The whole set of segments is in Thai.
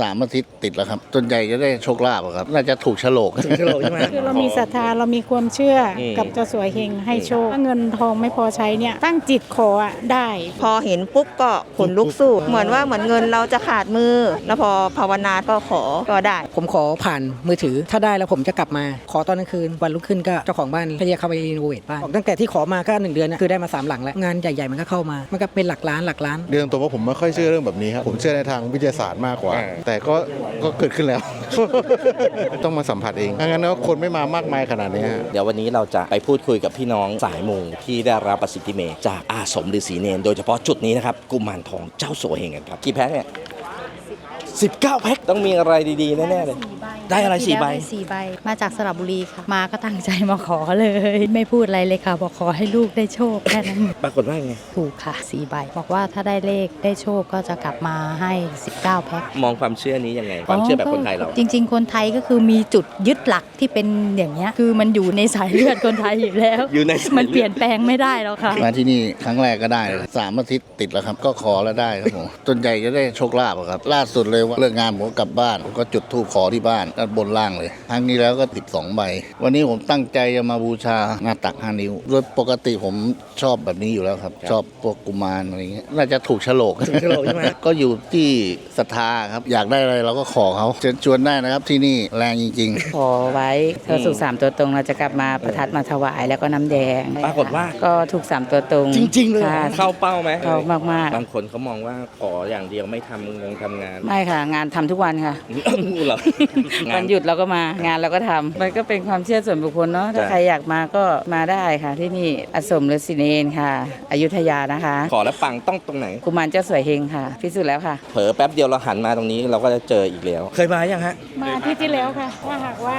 สามอาทิตย์ติดแล้วครับส่วนใหญ่จะได้โชคลาภอะครับ น่าจะถูกโฉลก ถึงฉลกใช่ไหม คือเรามีศรัทธาเรามีความเชื่ออม กับเจ้าสัวเฮงให้โชคถ้าเงินทองไม่พอใช้เนี่ย ตั้งจิตขออะได้ พอเห็นปุ๊บก็ขนลุกสู้ เหมือนว่าเหมือนเงินเราจะขาดมือ แล้วพอภาวนาก็ขอก็ได้ ผมขอผ่านมือถือ ถ้าได้แล้วผมจะกลับมา ขอตอนกลางคืน วันรุ่งขึ้นก็เจ้าของบ้านเขาจะเข้าไปรีโนเวทบ้านบอกตั้งแต่ที่ขอมาก็หนึ่งเดือนนะคือได้มาสามหลังแล้ว งานใหญ่ๆมันก็เข้ามา มันก็เป็นหลักล้านหลักล้าน เรื่องตัวว่าผมไม่ค่อยเชื่อเรื่องแบบนี้ครับผมเชื่อในทางวิทยาศาสตร์มากกว่า อ่าแต่ก็ก็เกิดขึ้นแล้ว ต้องมาสัมผัสเองถ้างั้นแล้วคนไม่มามากมายขนาดนี้ฮะ เดี๋ยววันนี้เราจะไปพูดคุยกับพี่น้องสายมูที่ได้รับประสิทธิเมตจากอาสมฤาษีเนนโดยเฉพาะจุดนี้นะครับกุมารทองเจ้าโสเฮงกันครับกี่แพ็คเนี่ย 19แพ็คต้องมีอะไรดีๆแน่ๆเลย ได้อะไรสี่ใบ ด้สี่ใบ มาจากสระบุรีค่ะ มาก็ตั้งใจมาขอเลย ไม่พูดอะไรเลยค่ะ บอกขอให้ลูกได้โชคแค่นั้น ปรากฏว่าไง ถูกค่ะสี่ใบ บอกว่าถ้าได้เลขได้โชคก็จะกลับมาให้ 19 แพ็คมองความเชื่อนี้ยังไง ความเชื่อแบบคนไทยเรา จริง ๆ คนไทยก็คือมีจุดยึดหลักที่เป็นอย่างเงี้ย คือมันอยู่ในสายเลือดคนไทยอยู่แล้ว อยู่ในสายเลือด มันเปลี่ยนแปลงไม่ได้แล้วค่ะ มาที่นี่ครั้งแรกก็ได้เลยสามอาทิตย์ติดแล้วครับ ก็ขอแล้วได้ครับผมส่วนใหญ่จะได้โชคลาภอะครับ ล่าสุดเลยว่าเลิกงานผมก็กลับบ้านผมก็จุดธูปขอที่บ้านด้านบนล่างเลยครั้งนี้แล้วก็ติดสองใบ วันนี้ผมตั้งใจจะมาบูชาหน้าตักห้านิ้วโดยปกติผมชอบแบบนี้อยู่แล้วครับ ชอบพวกกุมารอะไรเงี้ยน่าจะถูกโฉลกถูกโฉลกใช่ไหมก็อยู่ที่ศรัทธาครับอยากได้อะไรเราก็ขอเขาเชิญชวนได้นะครับที่นี่แรงจริงๆขอไว้ถ้าสุกสามตัวตรงเราจะกลับมาประทัดมาถวายแล้วก็น้ำแดงปรากฏว่า ก็ถูกสามตัวตรงจริง ๆ เลยค่ะเข้าเป้าไหมเข้ามากมากบางคนเขามองว่าขออย่างเดียวไม่ทำงงทำงานๆไม่ค่ะ งานทำทุกวันค่ะ เหรอวันหยุดเราก็มางานเราก็ทำมันก็เป็นความเชื่อส่วนบุคคลเนาะถ้าใช่ใครอยากมาก็มาได้ค่ะ ที่นี่อสมฤาษีเนนค่ะ อยุธยานะคะ ขอแล้วปังต้องตรงไหนกุมารเจ้าสวยเฮงค่ะ พิสูจน์แล้วค่ะ เผลอแป๊บเดียวเราหันมาตรงนี้เราก็จะเจออีกแล้ว เคยมายังฮะ มาอาที่ที่แล้วค่ะ ว่าหากว่า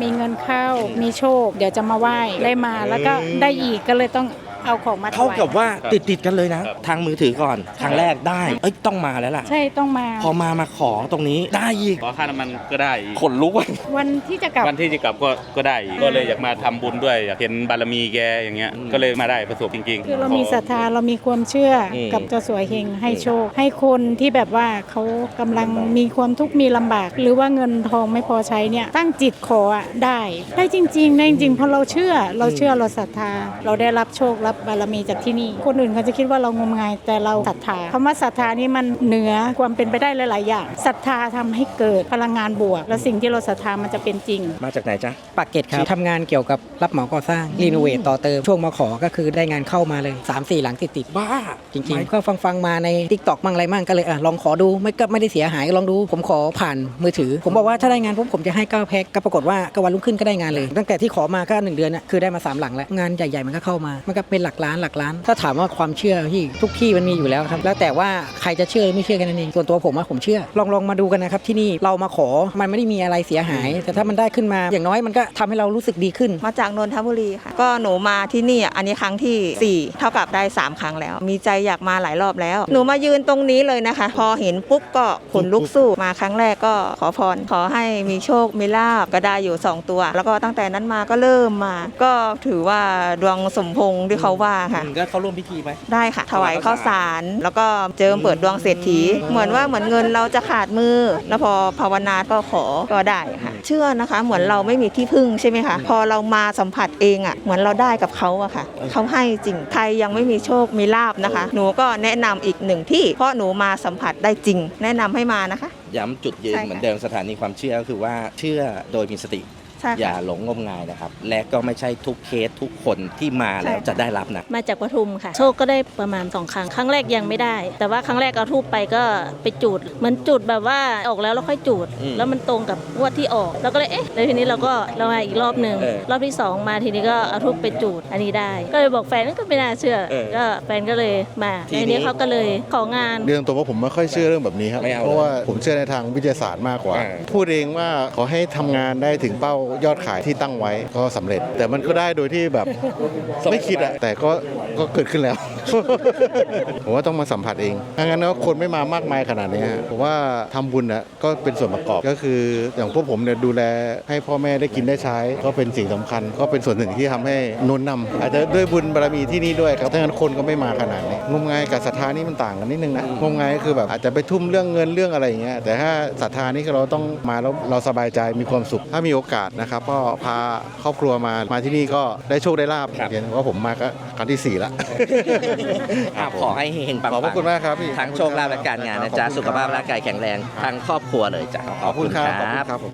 มีเงินเข้ามีโชค เดี๋ยวจะมาไหว้ได้มาแล้วก็ได้อีกก็เลยต้อง เอาของมาถเท่าวายกับว่าติดติดๆกันเลยนะทางมือถือก่อนทางแรกได้ เอ้ยต้องมาแล้วล่ะ ใช่ต้องมา พอมามาขอตรงนี้ได้อีกขอค่าน้ำมันก็ได้อีกขนลุกอะวันที่จะกลับ วันที่จะกลับก็ก็ได้อีกก็เลยอยากมาทำบุญด้วยอยากเห็นบารมีแกอย่างเงี้ยก็เลยมาได้ประสบจริงๆ คือเรามีศรัทธาเรามีความเชื่ออม กับเจ้าสัวเฮงให้โชค ให้คนที่แบบว่าเขากำลังมีความทุกข์มีลำบาก หรือว่าเงินทองไม่พอใช้เนี่ย ตั้งจิตขออะได้ ได้จริงๆได้จริงๆเพราะเราเชื่อเราเชื่อเราศรัทธา เราได้รับโชครับบารมีจากที่นี่ คนอื่นเขาจะคิดว่าเรางมงายแต่เราศรัทธาคำว่าศรัทธานี่มันเหนือความเป็นไปได้หลาย ๆ อย่างศรัทธาทำให้เกิดพลังงานบวก และสิ่งที่เราศรัทธามันจะเป็นจริง มาจากไหนจ๊ะปากเกร็ดครับทำงานเกี่ยวกับรับเหมาก่อสร้างรีโนเวทต่อเติมช่วงมาขอก็คือได้งานเข้ามาเลย 3-4 หลังติดๆบ้าจริงๆก็ฟังฟังๆมาใน t ิ k t o k มั่งอะไรมั่งก็เลยอะลองขอดูไม่ก็ไม่ได้เสียหายลองดู ผมขอผ่านมือถือ ผมบอกว่าถ้าได้งานปุ๊บผมจะให้9แพ็คก็ปรากฏว่าก็วันรุ่งขึ้นก็ได้งานเลย ตั้งแต่ที่ขอมาก็หนึ่งเดือนน่ะคือได้มาสามหลังแล้วงานใหญ่ๆมันก็เข้ามามันก็เป็นหลักล้านหลักล้าน ถ้าถามว่าความเชื่อที่ทุกที่มันมีอยู่แล้วครับ แล้วแต่ว่าใครจะเชื่อหรือไม่เชื่อกันนั่นเองส่วนตัวผมว่าผมเชื่อ ลองลองมาดูกันนะครับที่นี่เรามาขอมันไม่ได้มีอะไรเสียหาย แต่ถ้ามันได้ขึ้นมาอย่างน้อยมันก็ทำให้เรารู้สึกดีขึ้น มาจากนนทบุรีค่ะ ก็หนูมาที่นี่อะอันนี้ครั้งทีสี่ 4 เท่ากับได้ 3 ครั้งแล้ว มีใจอยากมาหลายรอบแล้ว หนูมายืนตรงนี้เลยนะคะ พอเห็นปุ๊บก็ขนลุกสู้มาครั้งแรกก็ขอพรขอให้มีโชคมีลาบก็ได้อยู่ 2 ตัว แล้วก็ตั้งแต่นั้นมาก็เริ่มมา ก็ถือว่าดวงสมพงษ์ที่เขาว่าค่ะ ก็เข้าร่วมพิธีไหม ได้ค่ะ ถวายข้าวสาร แล้วก็เจิมเปิดดวงเศรษฐี เหมือนว่าเหมือนเงินเราจะขาดมือ แล้วพอภาวนาก็ขอก็ได้ค่ะ เชื่อนะคะ เหมือนเราไม่มีที่พึ่งใช่ไหมคะ พอเรามาสัมผัสเองอะ เหมือนเราได้กับเขาอะค่ะ เขาให้จริง ใครยังไม่มีโชค มีลาบนะคะ หนูก็แนะนำอีกหนึ่งที่ เพราะหนูมาสัมผัสได้จริง แนะนำให้มานะคะ ย้ำจุดยืนใช่ค่ะ เหมือนเดิมสถานีความเชื่อก็คือว่าเชื่อโดยมีสติ ใช่อย่าค่ะหลงงมงายนะครับ และก็ไม่ใช่ทุกเคสทุกคนที่มาแล้วใช่ค่ะจะได้รับนะ มาจากปทุมค่ะ โชคก็ได้ประมาณ2ครั้ง ครั้งแรกยังไม่ได้ แต่ว่าครั้งแรกเอาทูบไปก็ไปจูดเหมือนจุดแบบว่าออกแล้วเราค่อยจูด อืมแล้วมันตรงกับงวดที่ออกเราก็เลยเอ๊ะแล้วทีนี้เราก็เรามาอีกรอบหนึ่งเออรอบที่2มาทีนี้ก็เอาทูบไปจูดอันนี้ได้ ก็เลยบอกแฟนก็ไม่น่าเชื่อ เออก็แฟนก็เลยมาทีนี้ทีนี้เขาก็เลยของาน เรื่องตัวว่าผมไม่ค่อยเชื่อเรื่องแบบนี้ครับ ไม่เอาเพราะว่าผมเชื่อในทางวิทยาศาสตร์มากกว่า อ่า พูดเองว่าขอให้ทำงานได้ถึงเป้ายอดขายที่ตั้งไว้ก็สำเร็จ แต่มันก็ได้โดยที่แบบไม่คิดอะแต่ก็ ก็เกิดขึ้นแล้ว ผมว่าต้องมาสัมผัสเองถ้างั้นแล้วคนไม่มามากมายขนาดนี้ฮะผมว่าทำบุญอะก็เป็นส่วนประกอบก็คืออย่างพวกผมเนี่ยดูแลให้พ่อแม่ได้กินได้ใช้ ก็เป็นสิ่งสำคัญ ก็เป็นส่วนหนึ่งที่ทำให้หนุนนำอาจจะด้วยบุญบารมีที่นี่ด้วยครับถ้างั้นคนก็ไม่มาขนาดนี้งมงายกับศรัทธานี่มันต่างกันนิดนึงนะงมงายก็คือแบบอาจจะไปทุ่มเรื่องเงินเรื่องอะไรอย่างเงี้ยแต่ถ้าศรัทธานี่คือเราต้องมาแล้วเราสบายใจมีความสุข ถ้ามีโอกาสนะครับก็พาครอบครัวมามาที่นี่ก็ได้โชคได้ลาบครับเห็นว่าผมมาก็ครั้งที่สี่ละ อะขอให้เฮงๆปังๆขอบพระคุณมากครับพี่ทั้งโชคลาภและการงานนะจ๊ะสุขภาพร่างกายแข็งแรง ทั้งครอบครัวเลยจ้ะ ขอบคุณครับ ขอบคุณครับผม